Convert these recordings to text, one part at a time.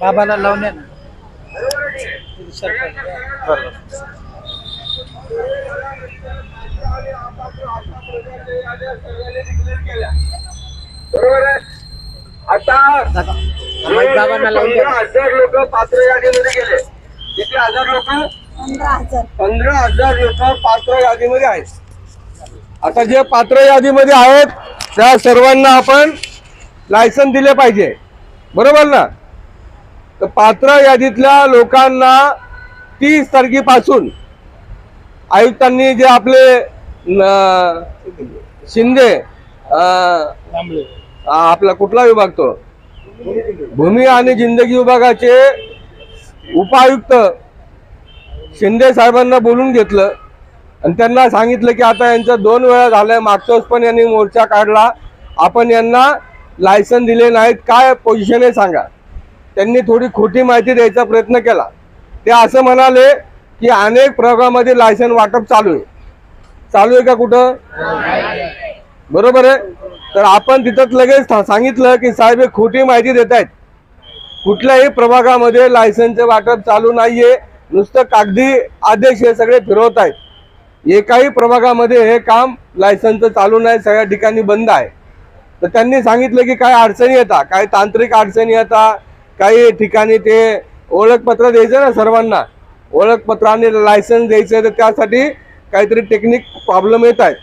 बाबाला लावण्या बरोबर आहे आता बाबांना लावून द्या. पंधरा हजार लोक पात्र यादीमध्ये गेले किती हजार लोक पंधरा हजार पंधरा हजार लोक पात्र यादीमध्ये आहेत आता जे पात्र यादीमध्ये आहेत त्या सर्वांना आपण लायसन दिले पाहिजे. बरोबर ना? तर पात्र यादीतल्या लोकांना तीस तारखेपासून आयुक्तांनी जे आपले शिंदे आपला कुठला विभाग तो? भूमी आणि जिंदगी विभागाचे उपायुक्त शिंदे साहेबांना बोलून घेतलं. आणि त्यांना सांगितलं की आता यांचं दोन वेळा झालंय मागच्या पण यांनी मोर्चा काढला. आपण यांना लायसन दिले नाहीत. काय पोझिशन आहे सांगा. त्यांनी थोडी खोटी माहिती द्यायचा प्रयत्न केला. ते असं म्हणाले की अनेक प्रयोगामध्ये लायसन वाटप चालू आहे. चालू आहे का कुठं? बरोबर आहे? तर आपण तिथं लगेच सांगितलं की साहेब हे खोटी माहिती देत आहेत. कुठल्याही प्रभागामध्ये लायसनचं वाटप चालू नाहीये. नुसतं कागदी आदेश हे सगळे फिरवत आहेत. एकाही प्रभागामध्ये हे काम लायसनचं चालू नाही सगळ्या ठिकाणी बंद आहे. तर त्यांनी सांगितलं की काय अडचणी येतात काय तांत्रिक अडचणी येतात काही ठिकाणी ते ओळखपत्र द्यायचं ना सर्वांना. ओळखपत्र आणि लायसन्स द्यायचं तर त्यासाठी काहीतरी टेक्निक प्रॉब्लेम येत आहेत.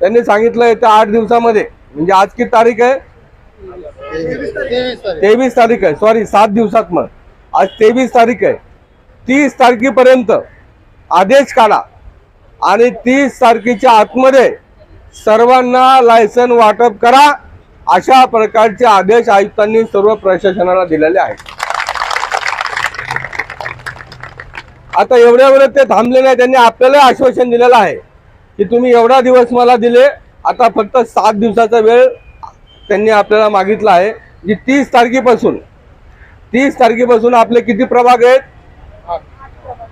त्यांनी सांगितलं येत्या आठ दिवसामध्ये. म्हणजे आज किती तारीख आहे. तेवीस तारीख आहे. सॉरी सात दिवसात मग. आज तेवीस तारीख आहे. तीस तारखेपर्यंत आदेश काढा. आणि तीस तारखेच्या आतमध्ये सर्वांना लायसन वाटप करा. अशा प्रकारचे आदेश आयुक्तांनी सर्व प्रशासनाला दिलेले आहेत. आता एवढ्या वेळेत ते थांबले नाही त्यांनी आपल्याला आश्वासन दिलेलं आहे की तुम्ही एवढा दिवस मला दिले आता फक्त सात दिवसाचा वेळ त्यांनी आपल्याला मागितला आहे जी तीस तारखेपासून तीस तारखेपासून आपले किती प्रभाग आहेत?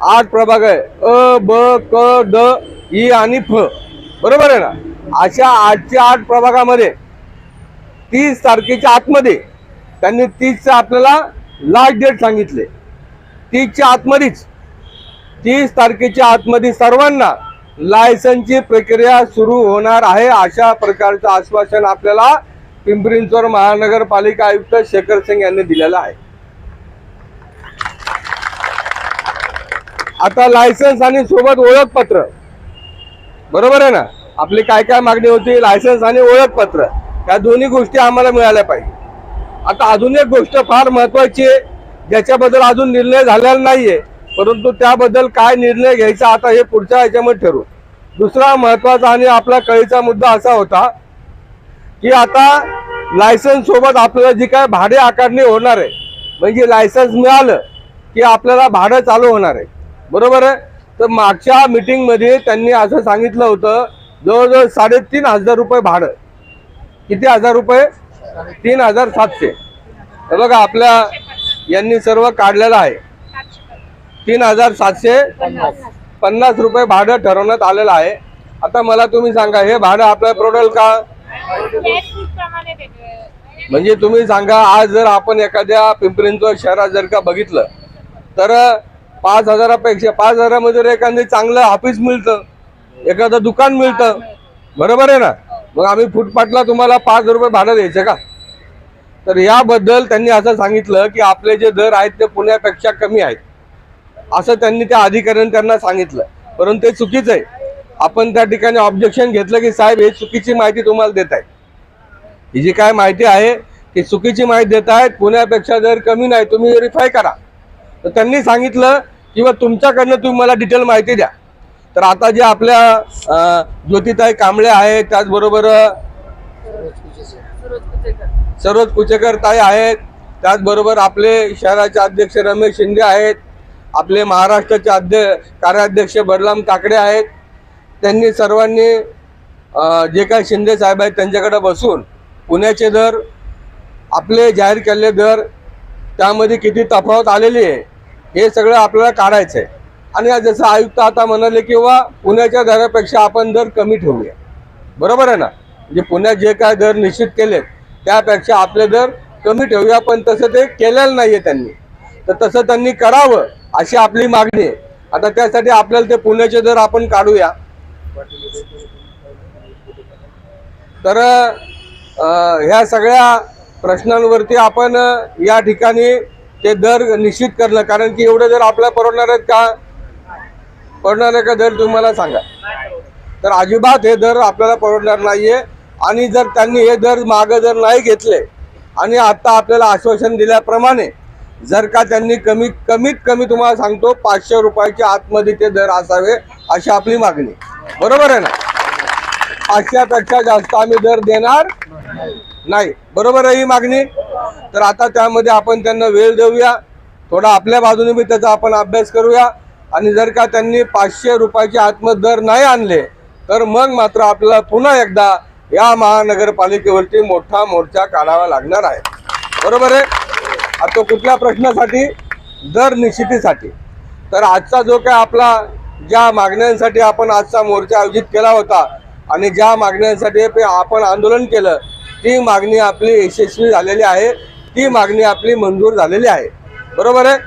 आठ प्रभाग आहे. अ ब क ड ई आणि फ. बरोबर आहे ना? अशा आठच्या आठ प्रभागामध्ये तीस तारखेच्या आतमध्ये त्यांनी तीसचं आपल्याला लास्ट डेट सांगितले. तीसच्या आतमध्येच तीस तारखेच्या आतमध्ये सर्वांना लायसनची प्रक्रिया सुरू होणार आहे अशा प्रकारचं आश्वासन आपल्याला पिंपरी चिंचवड महानगरपालिका आयुक्त शेखर सिंग यांनी दिलेलं आहे. आता लायसन्स आणि सोबत ओळखपत्र. बरोबर आहे ना? आपली काय काय मागणी होती? लायसन्स आणि ओळखपत्र. या दोन्ही गोष्टी आम्हाला मिळाल्या पाहिजे. आता अजून एक गोष्ट फार महत्वाची आहे ज्याच्याबद्दल अजून निर्णय झालेला नाहीये परंतु त्याबद्दल काय निर्णय घ्यायचा आता हे पुढच्या ह्याच्यामध्ये ठरू दुसरा महत्त्वाचा आणि आपला कळीचा मुद्दा असा होता की आता लायसन्स सोबत आपल्याला जी काय भाडे आकारणी होणार आहे म्हणजे लायसन्स मिळालं की आपल्याला भाडं चालू होणार आहे. बरोबर आहे? तर मागच्या मीटिंगमध्ये त्यांनी असं सांगितलं होतं जवळजवळ साडेतीन हजार रुपये भाडं. किती हजार रुपये? तीन हजार सातशे. हे बघा आपल्या यांनी सर्व काढलेलं आहे. तीन हजार सातशे पन्नास रुपये भाडं ठरवण्यात आलेलं आहे. आता मला तुम्ही सांगा हे भाडं आपल्या परवडेल का? म्हणजे तुम्ही सांगा आज जर आपण एखाद्या पिंपरी शहरात जर का बघितलं तर पाच हजारापेक्षा पाच हजारामध्ये जर एखादं चांगलं ऑफिस मिळतं एखादं दुकान मिळतं. बरोबर आहे ना? मग आम्ही फुटपाथला तुम्हाला पाच रुपये भाडं द्यायचं का? तर याबद्दल त्यांनी असं सांगितलं की आपले जे दर आहेत ते पुण्यापेक्षा कमी आहेत. असं त्यांनी त्या अधिकाऱ्यांनी त्यांना सांगितलं. परंतु ते चुकीचं आहे. आपण त्या ठिकाणी ऑब्जेक्शन घेतलं की साहेब हे चुकीची माहिती तुम्हाला देत आहे ही जी काय माहिती आहे ती चुकीची माहिती देत आहेत पुण्यापेक्षा दर कमी नाही तुम्ही व्हेरीफाय करा. तर त्यांनी सांगितलं किंवा तुमच्याकडनं तुम्ही मला डिटेल माहिती द्या. तर आता जे आपल्या ज्योतिताई कांबळे आहेत त्याचबरोबर सरोज कुचेकर ताई आहेत त्याचबरोबर आपले शहराचे अध्यक्ष रमेश शिंदे आहेत आपले महाराष्ट्राचे अध्य कार्याध्यक्ष बलराम काकडे आहेत. त्यांनी सर्वांनी जे काही शिंदे साहेब आहेत त्यांच्याकडे बसून पुण्याचे दर आपले जाहीर केलेले दर त्यामध्ये किती तफावत आलेली आहे हे सगळं आपल्याला काढायचं आहे आणि आज जसं आयुक्त आता म्हणाले किंवा पुण्याच्या दरापेक्षा आपण दर कमी ठेवूया. बरोबर आहे ना? म्हणजे पुण्यात जे काय दर निश्चित केलेत त्यापेक्षा आपले दर कमी ठेवूया पण तसं ते केलेलं नाहीये त्यांनी. तर तसं त्यांनी करावं अशी आपली मागणी आहे. आता त्यासाठी आपल्याला ते पुण्याचे दर आपण काढूया. तर ह्या सगळ्या प्रश्नांवरती आपण या ठिकाणी ते दर निश्चित करणं कारण की एवढे दर आपल्या परवडणार आहेत का? पडणार आहे का दर तुम्हाला सांगा. तर अजिबात हे दर आपल्याला परवडणार नाहीये. आणि जर त्यांनी हे दर मागं जर नाही घेतले आणि आता आपल्याला आश्वासन दिल्याप्रमाणे जर का त्यांनी कमी कमीत कमी तुम्हाला सांगतो पाचशे रुपयाच्या आतमध्ये ते दर असावे अशी आपली मागणी. बरोबर आहे ना? पाचशेपेक्षा जास्त आम्ही दर देणार नाही. बरोबर आहे ही मागणी? तर आता त्यामध्ये आपण त्यांना वेळ देऊया. थोडा आपल्या बाजूने बी त्याचा आपण अभ्यास करूया. आणि जर का त्यांनी पाचशे रुपयाचे आत्म दर नाही आणले तर मग मात्र आपल्याला पुन्हा एकदा या महानगरपालिकेवरती मोठा मोर्चा काढावा लागणार आहे. बरोबर आहे? आता तो कुठल्या प्रश्नासाठी? दर निश्चितीसाठी. तर आजचा जो काय आपला ज्या मागण्यांसाठी आपण आजचा मोर्चा आयोजित केला होता आणि ज्या मागण्यांसाठी आपण आंदोलन केलं ती मागणी आपली यशस्वी झालेली आहे ती मागणी आपली मंजूर झालेली आहे. बरोबर आहे?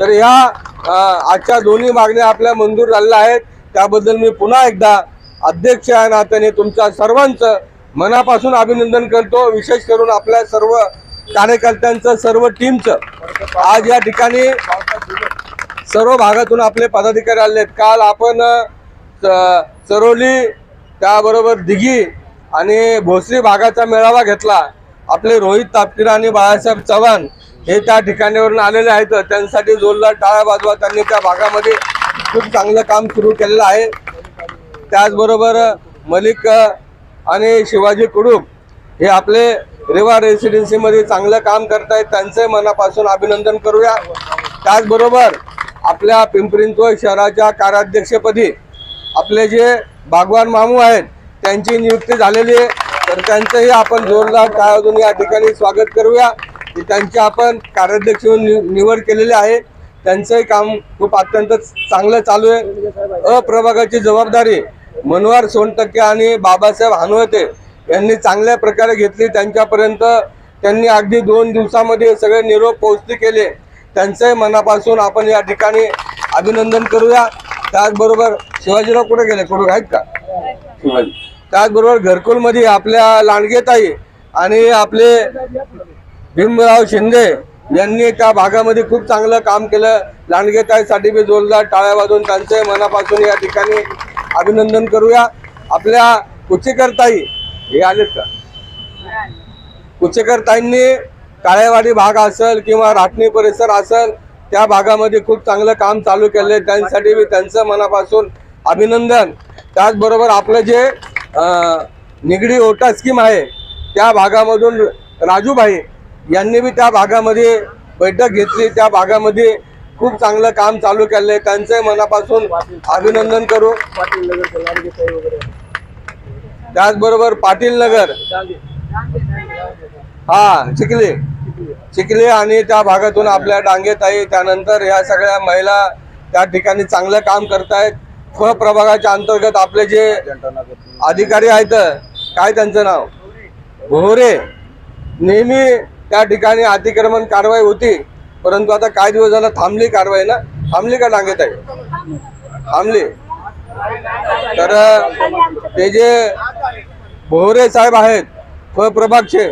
तर ह्या आजच्या दोन्ही मागण्या आपल्या मंजूर झालेल्या आहेत. त्याबद्दल मी पुन्हा एकदा अध्यक्ष या नात्याने तुमच्या सर्वांचं मनापासून अभिनंदन करतो. विशेष करून आपल्या सर्व कार्यकर्त्यांचं सर्व टीमचं आज या ठिकाणी सर्व भागातून आपले पदाधिकारी आले आहेत. काल आपण चरोली त्याबरोबर दिघी आणि भोसरी भागाचा मेळावा घेतला. आपले रोहित तापकीर आणि बाळासाहेब चव्हाण हे त्या ठिकाणीवरून आलेले आहेत. त्यांसाठी जोरदार टाळ्या बाजवा त्यांनी त्या भागामध्ये खूप चांगलं काम सुरू केलेलं आहे. त्याचबरोबर मलिक आणि शिवाजी कुडूप हे आपले रेवा रेसिडेन्सीमध्ये चांगलं काम करतायत त्यांचे मनापासून अभिनंदन करूया. त्याचबरोबर आपल्या पिंपरींचो शहराच्या कार्याध्यक्षपदी आपले जे भागवान मामू आहेत त्यांची नियुक्ती झालेली आहे. तर त्यांचंही आपण जोरदार टाळ्यातून या ठिकाणी स्वागत करूया. त्यांची आपण कार्याध्यक्ष म्हणून निवड केलेली आहे त्यांचंही काम खूप अत्यंत चांगलं चालू आहे. अप्रभागाची जबाबदारी मनोहर सोनटक्के आणि बाबासाहेब हानवते यांनी चांगल्या प्रकारे घेतली. त्यांच्यापर्यंत त्यांनी अगदी दोन दिवसामध्ये सगळे निरोप पोहोचते केले. त्यांचंही मनापासून आपण या ठिकाणी अभिनंदन करूया. त्याचबरोबर शिवाजीराव कुठे गेले? कुठे आहेत का? शिवाजी. त्याचबरोबर घरकुलमध्ये आपल्या लांडगेताई आणि आपले भीमराव शिंदे यांनी त्या भागामध्ये खूप चांगलं काम केलं. लांडगेताईसाठी बी जोरदार टाळ्या वाजून त्यांचे मनापासून या ठिकाणी अभिनंदन करूया. आपल्या कुचेकरताई हे आलेत का? कुचेकरताईंनी काळेवाडी भाग असेल किंवा राटणी परिसर असेल त्या भागामध्ये खूप चांगलं काम चालू केलं त्यांसाठी बी त्यांचं मनापासून अभिनंदन. त्याचबरोबर आपलं जे निगडी ओटा स्कीम आहे त्या भागामधून राजूभाई यांनी बी त्या भागामध्ये बैठक घेतली. त्या भागामध्ये खूप चांगलं काम चालू केलंय. त्यांचं मनापासून अभिनंदन करू. त्याचबरोबर पाटील नगर. हा चिखली. चिखली आणि त्या भागातून आपल्या डांगेत आहे त्यानंतर ह्या सगळ्या महिला त्या ठिकाणी चांगलं काम करतायत. फ प्रभागाच्या अंतर्गत आपले जे अधिकारी आहेत काय त्यांचं नाव? भोरे नेहमी त्या ठिकाणी अतिक्रमण कारवाई होती परंतु आता काही दिवस झाला थांबली कारवाई ना? थांबली का सांगत आहे? थांबली. तर ते जे भोरे साहेब आहेत फ. प्रभागचे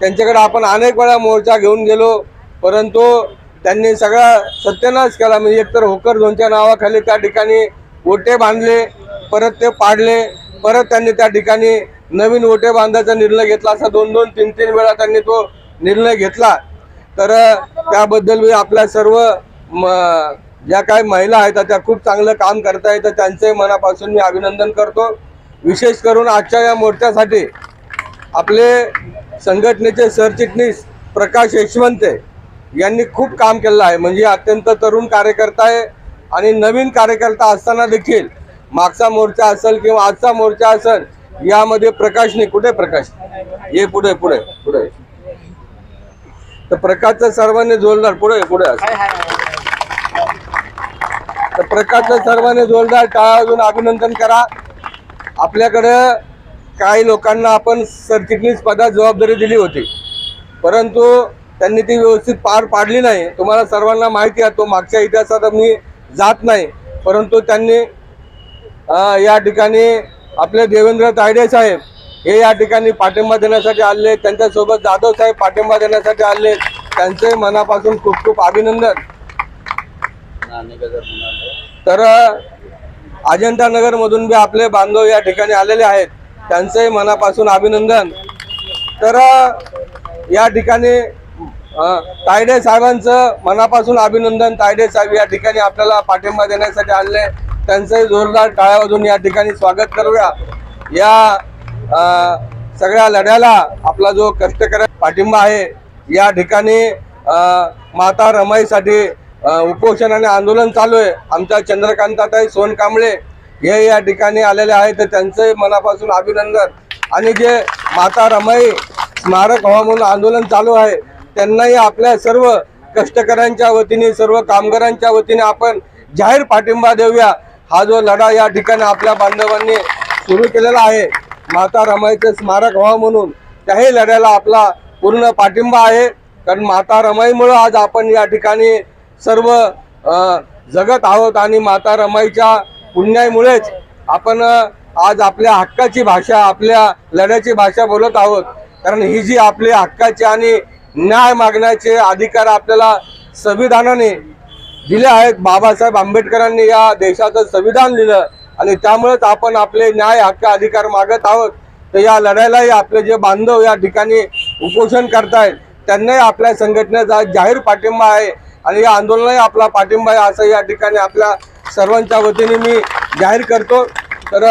त्यांच्याकडे आपण अनेक वेळा मोर्चा घेऊन गेलो परंतु त्यांनी सगळा सत्यानाश केला. म्हणजे एकतर होकर झोनच्या नावाखाली त्या ठिकाणी ओटे बांधले परत ते पाडले परत त्यांनी त्या ठिकाणी नवीन ओटे बांधायचा निर्णय घेतला. असा दोन दोन तीन तीन वेळा त्यांनी तो निर्णय घेतला तर त्याबद्दल मी आपल्या सर्व म ज्या काही महिला आहेत त्या खूप चांगलं काम करतायत तर त्यांचंही मनापासून मी अभिनंदन करतो. विशेष करून आजच्या या मोर्चासाठी आपले संघटनेचे सरचिटणीस प्रकाश यशवंते यांनी खूप काम केलं आहे. म्हणजे अत्यंत तरुण कार्यकर्ता आहे आणि नवीन कार्यकर्ता असताना देखील मागचा मोर्चा असेल किंवा आजचा मोर्चा असेल यामध्ये प्रकाशने कुठे प्रकाश? ये पुढे पुढे पुढे. तर प्रकाशचं सर्वांनी जोरदार पुढे पुढे. तर प्रकाशचं सर्वांनी जोरदार टाळा वाजवून अभिनंदन करा. आपल्याकडं काही लोकांना आपण सरचिटणीस पदात जबाबदारी दिली होती. परंतु त्यांनी ती व्यवस्थित पार पाडली नाही. तुम्हाला सर्वांना माहिती आहे तो मागच्या इतिहासात मी जात नाही. परंतु त्यांनी या ठिकाणी आपले देवेंद्र तायडे साहेब हे या ठिकाणी पाठिंबा देण्यासाठी आले त्यांच्यासोबत जाधव साहेब पाठिंबा देण्यासाठी आले त्यांचे मनापासून खूप खूप अभिनंदन. तर अ, अजंठा नगर मधून बी आपले बांधव या ठिकाणी आलेले आहेत. त्यांचंही मनापासून अभिनंदन. तर या ठिकाणी तायडे साहेबांचं मनापासून अभिनंदन. तायडे साहेब या ठिकाणी आपल्याला पाठिंबा देण्यासाठी आणले त्यांचंही जोरदार टाळ्या वाजून या ठिकाणी स्वागत करूया. या सगळ्या लढ्याला आपला जो कष्टकरी पाठिंबा आहे या ठिकाणी माता रमाईसाठी उपोषण आणि आंदोलन चालू आहे. आमच्या चंद्रकांताताई सोनकांबळे हे या ठिकाणी आलेले आहेत. तर त्यांचंही मनापासून अभिनंदन. आणि जे माता रमाई स्मारक व्हा म्हणून आंदोलन चालू आहे त्यांनाही आपल्या सर्व कष्टकऱ्यांच्या वतीने सर्व कामगारांच्या वतीने आपण जाहीर पाठिंबा देऊया. हा जो लढा या ठिकाणी आपल्या बांधवांनी सुरू केलेला आहे. माता रमाईचं स्मारक व्हावं म्हणून त्याही लढ्याला आपला पूर्ण पाठिंबा आहे. कारण माता रमाईमुळं आज आपण या ठिकाणी सर्व जगत आहोत आणि माता रमाईच्या पुण्यामुळेच आपण आज आपल्या हक्काची भाषा आपल्या लढ्याची भाषा बोलत आहोत. कारण ही जी आपली हक्काची आणि न्याय मागण्याचे अधिकार आपल्याला संविधानाने दिले आहेत बाबासाहेब आंबेडकरांनी या देशाचं संविधान लिहिलं. आणि त्यामुळेच आपण आपले न्याय हक्क अधिकार मागत आहोत. तर या लढाईलाही आपले जे बांधव या ठिकाणी उपोषण करतायत त्यांनाही आपल्या संघटनेचा जाहीर पाठिंबा आहे. आणि या आंदोलनाही आपला पाठिंबा आहे असं या ठिकाणी आपल्या सर्वांच्या वतीने मी जाहीर करतो. तर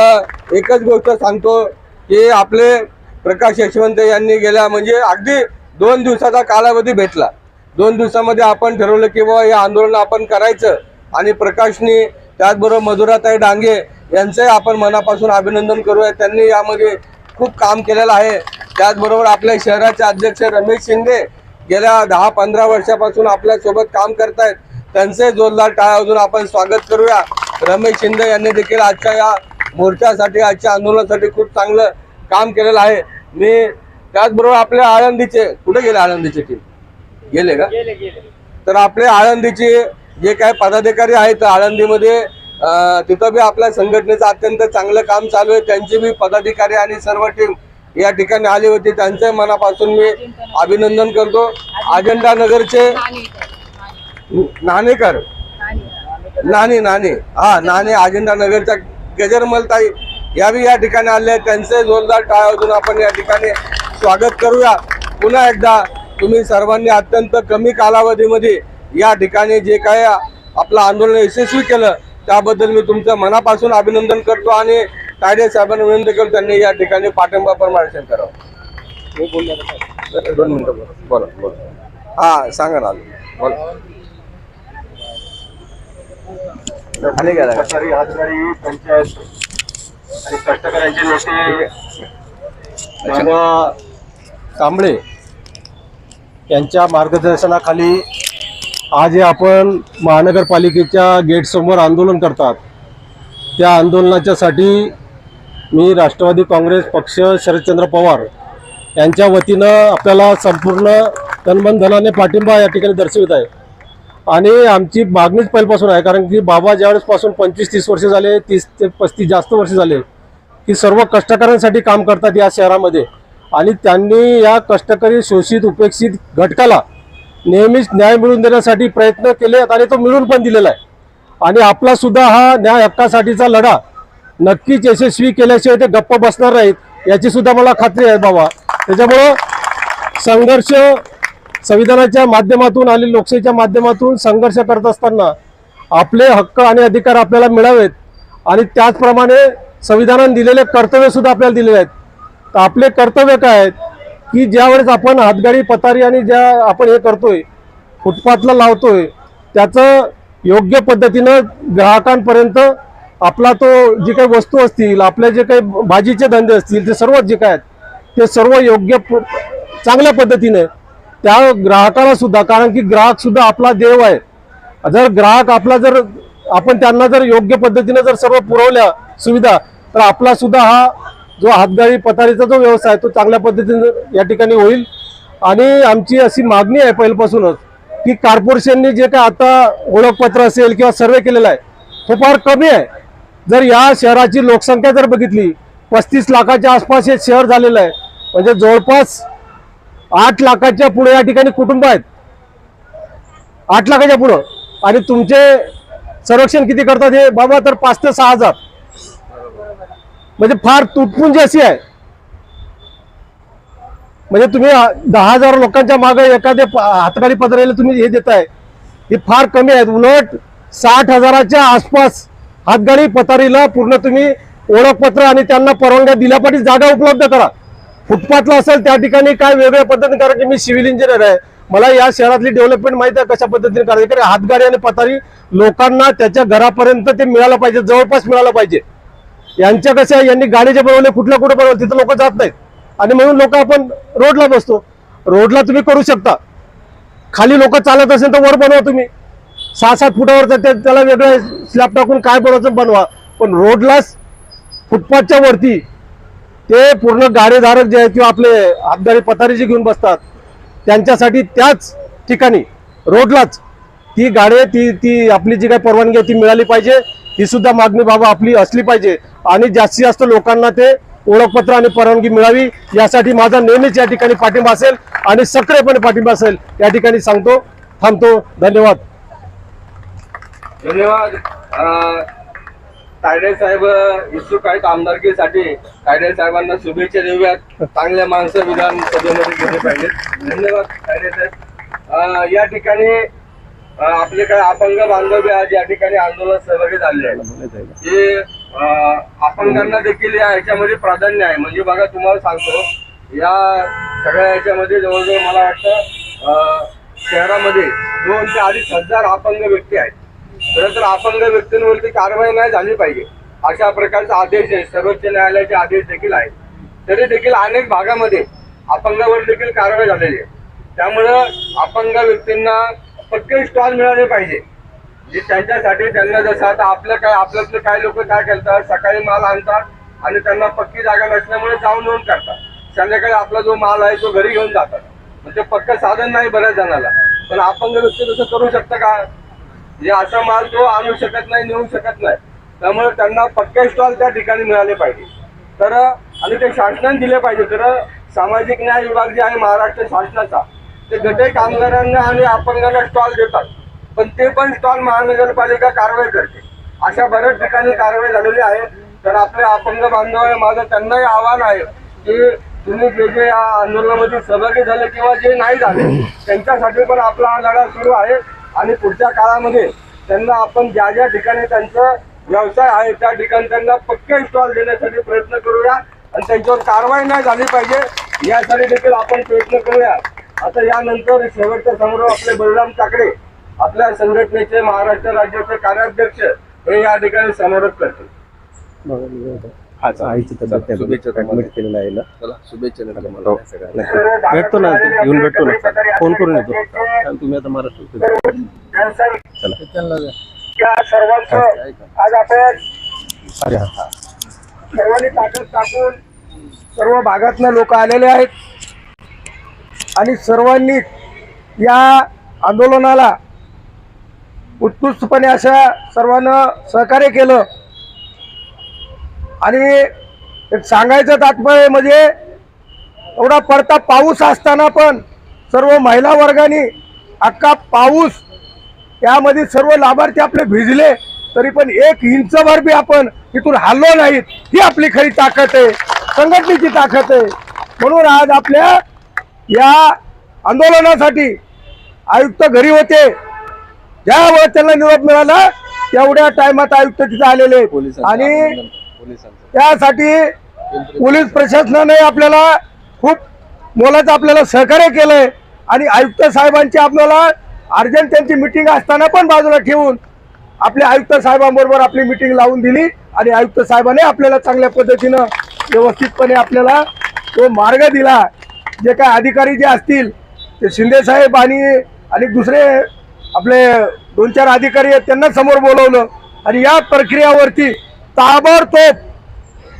एकच गोष्ट सांगतो की आपले प्रकाश यशवंत यांनी गेल्या म्हणजे अगदी दोन दिवसाचा कालावधी भेटला. दोन दिवसामध्ये आपण ठरवलं की बाबा हे आंदोलन आपण करायचं. आणि प्रकाशनी त्याचबरोबर मधुराताई डांगे यांचंही आपण मनापासून अभिनंदन करूया. त्यांनी यामध्ये खूप काम केलेलं आहे. त्याचबरोबर आपल्या शहराचे अध्यक्ष रमेश शिंदे गेल्या दहा पंधरा वर्षापासून आपल्यासोबत काम करतायत. त्यांचे जोरदार टाळ्या वाजून आपण स्वागत करूया. रमेश शिंदे यांनी देखील आजच्या या मोर्चासाठी आजच्या आंदोलनासाठी खूप चांगलं काम केलेलं आहे. मी त्याचबरोबर आपल्या आळंदीचे कुठे गेले आळंदीचे टीम गेले का? तर आपले आळंदीचे जे काही पदाधिकारी आहेत आळंदीमध्ये तिथं बी आपल्या संघटनेचं अत्यंत चांगलं काम चालू आहे. त्यांची बी पदाधिकारी आणि सर्व टीम या ठिकाणी आली होती. त्यांच्या मनापासून मी अभिनंदन करतो. अजंडा नगरचे नाणेकर. नाणे नाणे. हा नाणे अजंडा नगरच्या गजरमलताई यावी या ठिकाणी आले आहेत. त्यांचे जोरदार टाळ्या अजून आपण या ठिकाणी स्वागत करूया. पुन्हा एकदा तुम्ही सर्वांनी अत्यंत कमी कालावधीमध्ये या ठिकाणी जे काय आपलं आंदोलन यशस्वी केलं त्याबद्दल मी तुमचं मनापासून अभिनंदन करतो आणि तायडे साहेबांना विनंती करतो त्यांनी या ठिकाणी पाठिंबा प्रमाणित करावं. दोन मिनिटं बोला. बोला बोला. हा सांगा ना बोला. आणि पंचायत कष्टकऱ्यांचे नेते. कांबळे. यांच्या मार्गदर्शनाखाली आज हे आपण महानगरपालिकेच्या गेटसमोर आंदोलन करतात. त्या आंदोलनाच्यासाठी मी राष्ट्रवादी काँग्रेस पक्ष शरदचंद्र पवार यांच्या वतीनं आपल्याला संपूर्ण तनबंधनाने पाठिंबा या ठिकाणी दर्शवित आहे. आणि आमची मागणीच पहिल्यापासून आहे कारण की बाबा ज्यावेळेसपासून पंचवीस तीस वर्ष झाले तीस ते पस्तीस जास्त वर्ष झाले की सर्व कष्टकऱ्यांसाठी काम करतात या शहरामध्ये. आणि त्यांनी या कष्टकरी शोषित उपेक्षित घटकाला नेहमीच न्याय मिळवून देण्यासाठी प्रयत्न केले आहेत आणि तो मिळून पण दिलेला आहे. आणि आपला सुद्धा हा न्याय हक्कासाठीचा लढा नक्कीच यशस्वी केल्याशिवाय ते गप्प बसणार नाहीत याची सुद्धा मला खात्री आहे बाबा. त्याच्यामुळं संघर्ष संविधानाच्या माध्यमातून आणि लोकशाहीच्या माध्यमातून संघर्ष करत असताना आपले हक्क आणि अधिकार आपल्याला मिळावेत आणि त्याचप्रमाणे संविधानाने दिलेले कर्तव्य सुद्धा आपल्याला दिलेले आहेत. तर आपले कर्तव्य काय आहेत? की ज्यावेळेस आपण हातगाडी पतारी आणि ज्या आपण हे करतोय फुटपाथला लावतोय त्याचं योग्य पद्धतीनं ग्राहकांपर्यंत आपला तो जी काही वस्तू असतील आपले जे काही भाजीचे धंदे असतील ते सर्व जे काय आहेत ते सर्व योग्य प- चांगल्या पद्धतीने त्या ग्राहकाला सुद्धा कारण की ग्राहक सुद्धा आपला देव आहे. जर ग्राहक आपला जर आपण त्यांना जर योग्य पद्धतीने जर सर्व पुरवल्या सुविधा तर आपला सुद्धा हा जो हातगाडी पथारीचा जो व्यवसाय आहे तो चांगल्या पद्धतीने या ठिकाणी होईल. आणि आमची अशी मागणी आहे पहिल्यापासूनच की कॉर्पोरेशनने जे काय आता ओळखपत्र असेल किंवा सर्वे केलेला आहे तो फार कमी आहे. जर या शहराची लोकसंख्या जर बघितली पस्तीस लाखाच्या आसपास हे शहर झालेलं आहे. म्हणजे जवळपास आठ लाखाच्या पुढे या ठिकाणी कुटुंब आहेत. आठ लाखाच्या पुढं. आणि तुमचे संरक्षण किती करतात हे? बाबा तर पाच ते सहा हजार. म्हणजे फार तुटपुंजी अशी आहे. म्हणजे तुम्ही दहा हजार लोकांच्या मागे एखाद्या प- हातगाडी तुम्ही हे देताय. हे फार कमी आहेत. उलट साठ हजाराच्या आसपास हातगाडी पथारीला पूर्ण तुम्ही ओळखपत्र आणि त्यांना परवानग्या दिल्या जागा उपलब्ध करा. फुटपाथला असेल त्या ठिकाणी काय वेगळ्या पद्धतीने करा की मी सिव्हिल इंजिनियर आहे. मला या शहरातली डेव्हलपमेंट माहिती आहे कशा पद्धतीने करायची. कारण हातगाडी आणि पथारी लोकांना त्याच्या घरापर्यंत ते मिळालं पाहिजे. जवळपास मिळालं पाहिजे. यांच्या कसं आहे? यांनी गाडीचे बनवले कुठल्या कुठे बनवले तिथं लोक जात नाहीत. आणि म्हणून लोक आपण रोडला बसतो. रोडला तुम्ही करू शकता. खाली लोक चालत असेल तर वर बनवा तुम्ही. सहा सात फुटावर ते- त्याला वेगळं स्लॅब टाकून काय बनवायचं बनवा. पण रोडलाच फुटपाथच्या वरती ते पूर्ण गाडेधारक जे आहेत किंवा आपले हातगाडी पथारी जे घेऊन बसतात त्यांच्यासाठी त्याच ठिकाणी रोडलाच ती गाडी ती ती आपली जी काही परवानगी आहे ती मिळाली पाहिजे. ही सुद्धा मागणी बाबा आपली असली पाहिजे. आणि जास्तीत जास्त लोकांना ते ओळखपत्र आणि परवानगी मिळावी यासाठी माझा नेहमीच या ठिकाणी पाठिंबा असेल आणि सक्रियपणे पाठिंबा असेल या ठिकाणी सांगतो थांबतो धन्यवाद. धन्यवाद. तायडे साहेब इच्छुक आहेत आमदारकीसाठी. तायडे साहेबांना शुभेच्छा देऊयात. चांगल्या माणसं विधानसभेमध्ये गेले पाहिजेत. धन्यवाद तायडे साहेब. या ठिकाणी आपले काय अपंग बांधव आज या ठिकाणी आंदोलन सहभागी झाले आहेत. जे अं, अपंगांना देखील या ह्याच्यामध्ये प्राधान्य आहे. म्हणजे बघा तुम्हाला सांगतो या सगळ्या ह्याच्यामध्ये जवळजवळ मला वाटतं शहरामध्ये दोन ते अडीच हजार अपंग व्यक्ती आहेत. खरं तर अपंग व्यक्तींवरती कारवाई नाही झाली पाहिजे. अशा प्रकारचा आदेश आहे सर्वोच्च न्यायालयाचे आदेश देखील आहेत. तरी देखील अनेक भागामध्ये अपंगावर देखील कारवाई झालेली आहे. त्यामुळं अपंग व्यक्तींना पक्के स्टॉल मिळाले पाहिजे. जे त्यांच्यासाठी त्यांना जसं आता आपलं काय आपल्यातले काय लोक काय करतात सकाळी माल आणतात आणि त्यांना पक्की जागा नसल्यामुळे जाऊन येऊन करतात. संध्याकाळी आपला जो माल आहे तो घरी घेऊन जातात. म्हणजे पक्क साधन नाही बऱ्याच जणाला. पण अपंग व्यक्ती तसं करू शकतं का? जे असा माल तो आणू शकत नाही नेऊ शकत नाही. त्यामुळे त्यांना पक्के स्टॉल त्या ठिकाणी मिळाले पाहिजे. तर आणि ते शासनाने दिले पाहिजे. तर सामाजिक न्याय विभाग जे आहे महाराष्ट्र शासनाचा ते गटे कामगारांना आणि अपंगांना स्टॉल देतात. पण ते पण स्टॉल महानगरपालिका कारवाई करते. अशा बऱ्याच ठिकाणी कारवाई झालेली आहे. तर आपले अपंग बांधव आहे माझं त्यांनाही आव्हान आहे की तुम्ही जे जे या आंदोलनामध्ये सहभागी झाले किंवा जे नाही झाले त्यांच्यासाठी पण आपला हा लढा सुरू आहे. आणि पुढच्या काळामध्ये त्यांना आपण ज्या ज्या ठिकाणी त्यांचा व्यवसाय आहे त्या ठिकाणी त्यांना पक्के स्टॉल देण्यासाठी प्रयत्न करूया. आणि त्यांच्यावर कारवाई नाही झाली पाहिजे यासाठी देखील आपण प्रयत्न करूया. आता यानंतर शेवटच्या समोर आपले बलराम टाकडे आपल्या संघटनेचे महाराष्ट्र राज्याचे कार्याध्यक्ष हे या ठिकाणी समोरच करतील. भेटतो ना येऊन भेटतो ना. फोन करून येतो. आणि तुम्ही आता महाराष्ट्र त्यांना द्या. या सर्वांचं आज आपण अरे हा. सर्वांनी ताकद टाकून सर्व भागातनं लोक आलेले आहेत. आणि सर्वांनी या आंदोलनाला उत्कृष्टपणे अशा सर्वांना सहकार्य केलं. आणि एक सांगायचं तात्पर्य म्हणजे एवढा पडता पाऊस असताना पण सर्व महिला वर्गाने अख्खा पाऊस त्यामध्ये सर्व लाभार्थी आपले भिजले तरी पण एक इंचभर बी आपण तिथून हल्लो नाहीत. ही आपली खरी ताकद आहे. संघटनेची ताकद आहे. म्हणून आज आपल्या या आंदोलनासाठी आयुक्त घरी होते. ज्या वेळेस त्यांना निरोप मिळाला तेवढ्या टायमात आयुक्त तिथे आलेले. आणि त्यासाठी पोलीस प्रशासनाने आपल्याला खूप मोलाचं आपल्याला सहकार्य केलंय. आणि आयुक्त साहेबांची आपल्याला अर्जंट त्यांची मिटिंग असताना पण बाजूला ठेवून आपल्या आयुक्त साहेबांबरोबर आपली मिटिंग लावून दिली. आणि आयुक्त साहेबांनी आपल्याला चांगल्या पद्धतीनं व्यवस्थितपणे आपल्याला तो मार्ग दिला. जे काय अधिकारी जे असतील ते शिंदे साहेब आणि आणि दुसरे आपले दोन चार अधिकारी आहेत त्यांना समोर बोलवलं. आणि या प्रक्रियावरती ताबडतोब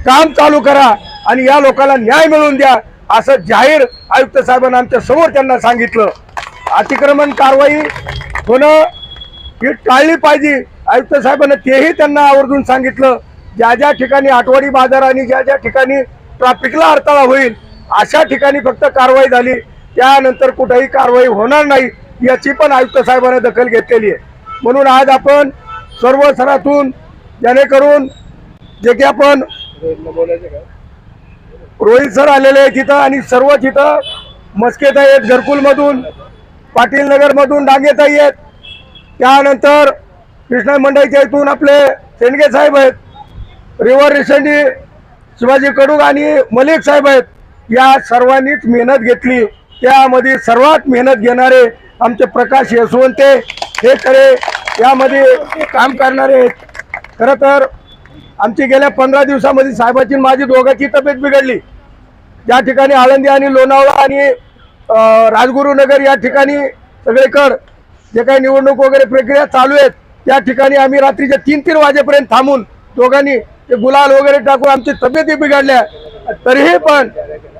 काम चालू करा आणि या लोकांना न्याय मिळवून द्या असं जाहीर आयुक्त साहेबांना आमच्यासमोर त्यांना सांगितलं. अतिक्रमण कारवाई होणं ही टाळली पाहिजे. आयुक्त साहेबांना तेही त्यांना आवर्जून सांगितलं. ज्या ज्या ठिकाणी आठवडी बाजार आणि ज्या ज्या ठिकाणी ट्रॅफिकला अडथळा होईल अशा ठिकाणी फक्त कारवाई झाली. त्यानंतर कुठेही कारवाई होणार नाही याची पण आयुक्त साहेबांनी दखल घेतलेली आहे. म्हणून आज आपण सर्व सरातून जेणेकरून जे की आपण रोहित सर आलेले आहेत तिथं आणि सर्व तिथं मस्केत आहेत घरकुलमधून पाटील नगरमधून डांगेताई आहेत. त्यानंतर कृष्णा मंडईच्या इथून आपले शेंडगे साहेब आहेत. रिव्हर रिसेंडी शिवाजी कडूक आणि मलिक साहेब आहेत. या सर्वांनीच मेहनत घेतली. त्यामध्ये सर्वात मेहनत घेणारे आमचे प्रकाश यशवंते हे खरे यामध्ये काम करणारे आहेत. खरं तर आमची गेल्या पंधरा दिवसामध्ये साहेबाची माझी दोघांची तब्येत बिघडली. ज्या ठिकाणी आळंदी आणि लोणावळा आणि राजगुरुनगर या ठिकाणी सगळेकड जे काही निवडणूक वगैरे प्रक्रिया चालू आहेत त्या ठिकाणी आम्ही रात्रीच्या तीन तीन वाजेपर्यंत थांबून दोघांनी ते गुलाल वगैरे टाकून आमची तब्येती बिघडल्या. तरीही पण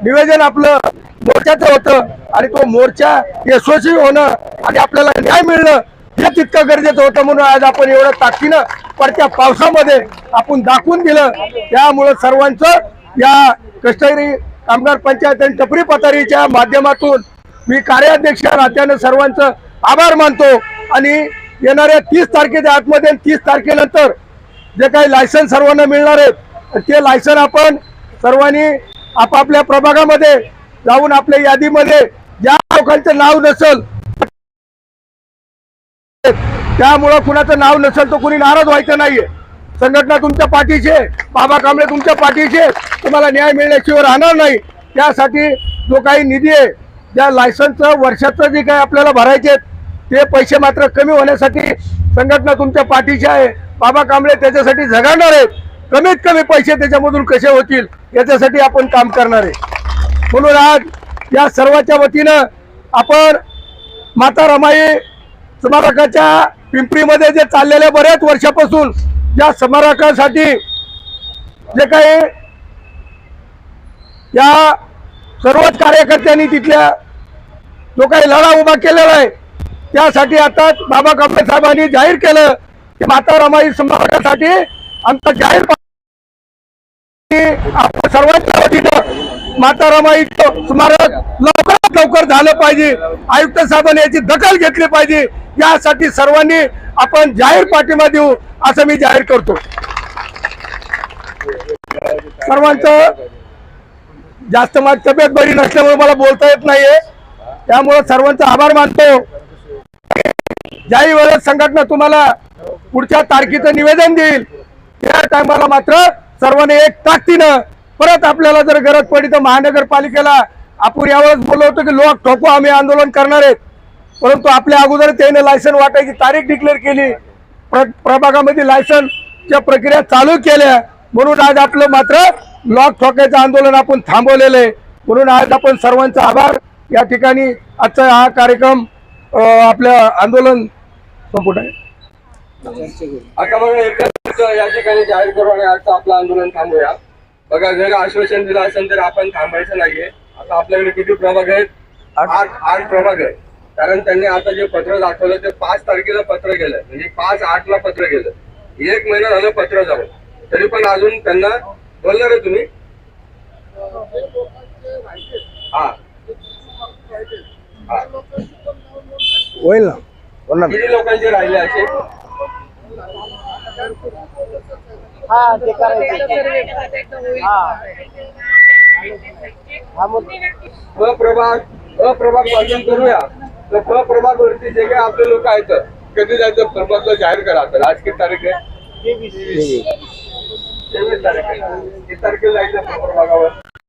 निवेदन आपलं मोर्चाचं होतं आणि तो मोर्चा यशस्वी होणं आणि आपल्याला न्याय मिळणं हे तितकं गरजेचं होतं म्हणून आज आपण एवढं ताकदीनं पडत्या पावसामध्ये आपण दाखवून दिलं. त्यामुळं सर्वांचं या कष्टगिरी कामगार पंचायत आणि टपरी पतारीच्या माध्यमातून मी कार्याध्यक्ष नात्यानं सर्वांचं आभार मानतो. आणि येणाऱ्या तीस तारखेच्या आतमध्ये तीस तारखेनंतर जे काही लायसन सर्वांना मिळणार आहेत ते लायसन आपण सर्वांनी आपापल्या प्रभागामध्ये जाऊन आपल्या यादीमध्ये ज्या लोकांचं नाव नसेल त्यामुळं कुणाचं नाव नसेल तर कुणी नाराज व्हायचं नाहीये संघटना तुमच्या पाठीशी आहे. बाबा कांबळे तुमच्या पाठीशी तुम्हाला न्याय मिळण्याशिवाय राहणार नाही त्यासाठी जो काही निधी आहे ज्या लायसनचं वर्षाचं जे काही आपल्याला भरायचे आहेत, ते पैसे मात्र कमी होण्यासाठी संघटना तुमच्या पाठीशी आहे. बाबा कांबळे त्याच्यासाठी झगाडणार आहेत. कमीत कमी पैसे त्याच्यामधून कसे होतील याच्यासाठी आपण काम करणार आहे. म्हणून आज या सर्वांच्या वतीनं आपण माता रमाई स्मारकाच्या पिंपरीमध्ये जे चाललेल्या बऱ्याच वर्षापासून या स्मारकासाठी जे काही या सर्वच कार्यकर्त्यांनी तिथल्या जो काही लढा उभा केलेला आहे त्यासाठी आता बाबा कांबळे साहेबांनी जाहीर केलं की माता रमाई समाजासाठी आमचा जाहीर आपण सर्वांच्या वतीनं माता रमाईचं स्मारक लवकरात लवकर झालं पाहिजे. आयुक्त साहेबांनी याची दखल घेतली पाहिजे. यासाठी सर्वांनी आपण जाहीर पाठिंबा देऊ असं मी जाहीर करतो. सर्वांचं जास्त माझी तब्येत बरी नसल्यामुळे मला बोलता येत नाहीये. त्यामुळे सर्वांचा आभार मानतो. ज्याही वेळेस संघटना तुम्हाला पुढच्या तारखेचं निवेदन देईल. त्या टायमाला मात्र सर्वांनी एक ताकदीनं परत आपल्याला जर गरज पडली तर महानगरपालिकेला आपण यावेळेस बोललो होतो की लोक ठोको आम्ही आंदोलन करणार आहेत. परंतु आपल्या अगोदर त्याने लायसन वाटायची तारीख डिक्लेअर केली. प्र- प्रभागामध्ये लायसनच्या प्रक्रिया चालू केल्या. म्हणून आज आपलं मात्र लॉक ठोकायचं आंदोलन आपण थांबवलेलं आहे. म्हणून आज आपण सर्वांचा आभार. या ठिकाणी आजचा हा कार्यक्रम आपलं आंदोलन संपुट आहे. आता बघा एकच या ठिकाणी जाहीर करू आणि आजचं आपलं आंदोलन थांबूया. बघा जर आश्वासन दिलं असेल तर आपण थांबायचं नाहीये. आता आपल्याकडे किती प्रभाग आहेत? आठ. आठ प्रभाग आहेत. कारण त्यांनी आता जे पत्र दाखवलं ते पाच तारखेला पत्र गेलं. म्हणजे पाच आठ ला पत्र गेलं. एक महिना झालं पत्र जाऊन. तरी पण अजून त्यांना बोलणार आहे तुम्ही? हा. हा. होईल ना. बोलणार किती लोकांचे राहिले असे? हा ते करायचं. अप्रभाग वाचन करूया. तर प्रभाग वरती जे काही आपले लोक आहेत कधी जायचं प्रभाग जाहीर करा. तर आज किती तारीख आहे? तेवीस. तारीख आहे. तारखेला जायचं प्रभागावर